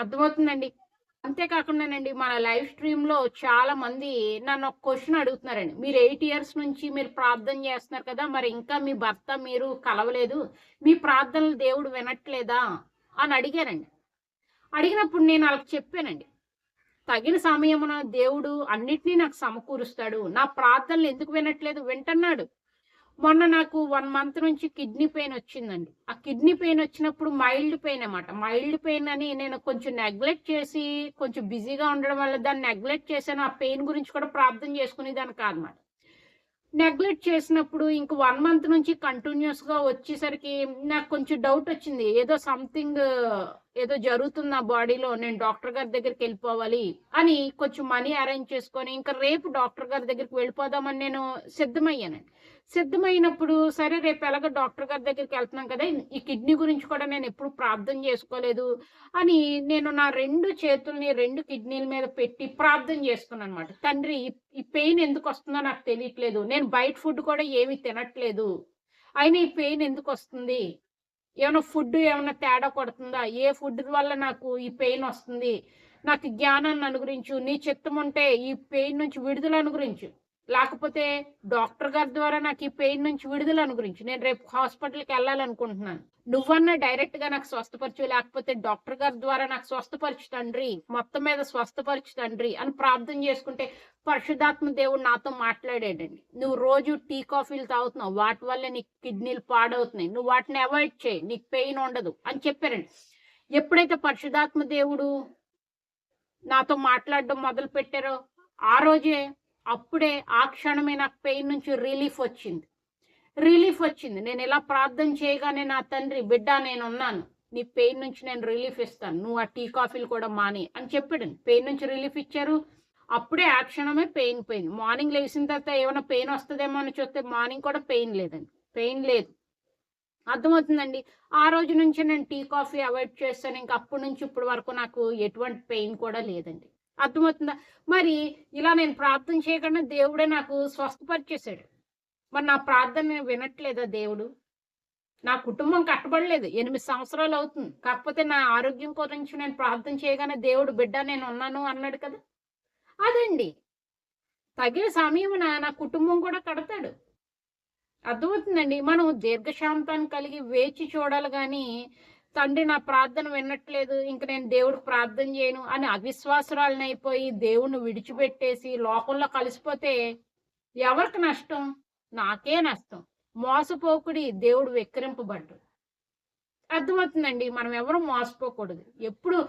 అర్థమవుతుందండి. అంతేకాకుండానండి మన లైవ్ స్ట్రీమ్‌లో చాలా మంది నన్ను ఒక క్వశ్చన్ అడుగుతున్నారండి. మీరు ఎయిట్ ఇయర్స్ నుంచి మీరు ప్రార్థన చేస్తున్నారు కదా! మరి ఇంకా మీ భర్త మీరు కలవలేదు. మీ ప్రార్థనలు దేవుడు వినట్లేదా? అని అడిగారండి. అడిగినప్పుడు నేను వాళ్ళకి చెప్పానండి. తగిన సమయమున దేవుడు అన్నిటిని నాకు సమకూరుస్తాడు. నా ప్రార్థనలు ఎందుకు వినట్లేదు? వింటన్నాడు. మొన్న నాకు వన్ మంత్ నుంచి కిడ్నీ పెయిన్ వచ్చిందండి. ఆ కిడ్నీ పెయిన్ వచ్చినప్పుడు మైల్డ్ పెయిన్ అన్నమాట. మైల్డ్ పెయిన్ అని నేను కొంచెం నెగ్లెక్ట్ చేసి కొంచెం బిజీగా ఉండడం వల్ల దాన్ని నెగ్లెక్ట్ చేశాను. ఆ పెయిన్ గురించి కూడా ప్రార్థన చేసుకునేదాన్ని కాదనమాట నెగ్లెక్ట్ చేసినప్పుడు ఇంక వన్ మంత్ నుంచి కంటిన్యూస్గా వచ్చేసరికి నాకు కొంచెం డౌట్ వచ్చింది. ఏదో సంథింగ్ ఏదో జరుగుతుంది నా బాడీలో. నేను డాక్టర్ గారి దగ్గరికి వెళ్ళిపోవాలి అని కొంచెం మనీ అరేంజ్ చేసుకొని ఇంకా రేపు డాక్టర్ గారి దగ్గరికి వెళ్ళిపోదామని నేను సిద్ధమయ్యానండి. సిద్ధమైనప్పుడు సరే రేపు ఎలాగ డాక్టర్ గారి దగ్గరికి వెళ్తున్నాం కదా! ఈ కిడ్నీ గురించి కూడా నేను ఎప్పుడు ప్రార్థన చేసుకోలేదు అని నేను నా రెండు చేతుల్ని రెండు కిడ్నీల మీద పెట్టి ప్రార్థన చేసుకున్నానన్నమాట. తండ్రి ఈ పెయిన్ ఎందుకు వస్తుందో నాకు తెలియట్లేదు. నేను బయట ఫుడ్ కూడా ఏమి తినట్లేదు. అయినా ఈ పెయిన్ ఎందుకు వస్తుంది ఏమైనా ఫుడ్ ఏమైనా తేడా కొడుతుందా? ఏ ఫుడ్ వల్ల నాకు ఈ పెయిన్ వస్తుంది? నాకు జ్ఞానాన్ని అనుగ్రహించు. నీ చిత్తముంటే ఈ పెయిన్ నుంచి విడుదల అనుగ్రహించు. లేకపోతే డాక్టర్ గారి ద్వారా నాకు ఈ పెయిన్ నుంచి విడుదల గురించి నేను రేపు హాస్పిటల్కి వెళ్ళాలనుకుంటున్నాను నువ్వన్నా డైరెక్ట్‌గా నాకు స్వస్థపరచు. లేకపోతే డాక్టర్ గారి ద్వారా నాకు స్వస్థపరచు తండ్రి. మొత్తం మీద స్వస్థపరచు తండ్రి అని ప్రార్థన చేసుకుంటే పరిశుధాత్మ దేవుడు నాతో మాట్లాడాడండి. నువ్వు రోజు టీ, కాఫీలు తాగుతున్నావు. వాటి వల్ల నీ కిడ్నీలు పాడవుతున్నాయి. నువ్వు వాటిని అవాయిడ్ చేయి. నీకు పెయిన్ ఉండదు అని చెప్పారండి. ఎప్పుడైతే పరిశుధాత్మ దేవుడు నాతో మాట్లాడడం మొదలు పెట్టారో ఆ రోజే అప్పుడే ఆ క్షణమే నాకు పెయిన్ నుంచి రిలీఫ్ వచ్చింది. రిలీఫ్ వచ్చింది. నేను ఎలా ప్రార్థన చేయగానే నా తండ్రి బిడ్డ నేను ఉన్నాను నీ పెయిన్ నుంచి నేను రిలీఫ్ ఇస్తాను. నువ్వు ఆ టీ, కాఫీలు కూడా మాని అని చెప్పాడు పెయిన్ నుంచి రిలీఫ్ ఇచ్చారు. అప్పుడే ఆ క్షణమే పెయిన్ పోయింది. మార్నింగ్ లేచిన తర్వాత ఏమైనా పెయిన్ వస్తుందేమో అని చూస్తే మార్నింగ్ కూడా పెయిన్ లేదండి. పెయిన్ లేదు. అర్థమవుతుందండి. ఆ రోజు నుంచి నేను టీ, కాఫీ అవాయిడ్ చేస్తాను ఇంకా అప్పటి నుంచి ఇప్పటి వరకు నాకు ఎటువంటి పెయిన్ కూడా లేదండి. అర్థమవుతుందా? మరి ఇలా నేను ప్రార్థన చేయగానే దేవుడే నాకు స్వస్థపరిచేశాడు మరి నా ప్రార్థన వినట్లేదా దేవుడు? నా కుటుంబం కట్టబడలేదు. ఎనిమిది సంవత్సరాలు అవుతుంది. కాకపోతే నా ఆరోగ్యం గురించి నేను ప్రార్థన చేయగానే దేవుడు బిడ్డ నేను ఉన్నాను అన్నాడు కదా! అదండి. తగిన సమయమున నా కుటుంబం కూడా కడతాడు. అర్థమవుతుందండి. మనం దీర్ఘశాంతాన్ని కలిగి వేచి చూడాలి కానీ తండ్రి నా ప్రార్థన వినట్లేదు. ఇంక నేను దేవుడికి ప్రార్థన చేయను అని అవిశ్వాసరాలని అయిపోయి దేవుణ్ణి విడిచిపెట్టేసి లోకంలో కలిసిపోతే ఎవరికి నష్టం? నాకే నష్టం. మోసపోకుడి దేవుడు వెక్కిరింపబడ్డు. అర్థమవుతుందండి. మనం ఎవరు మోసపోకూడదు. ఎప్పుడు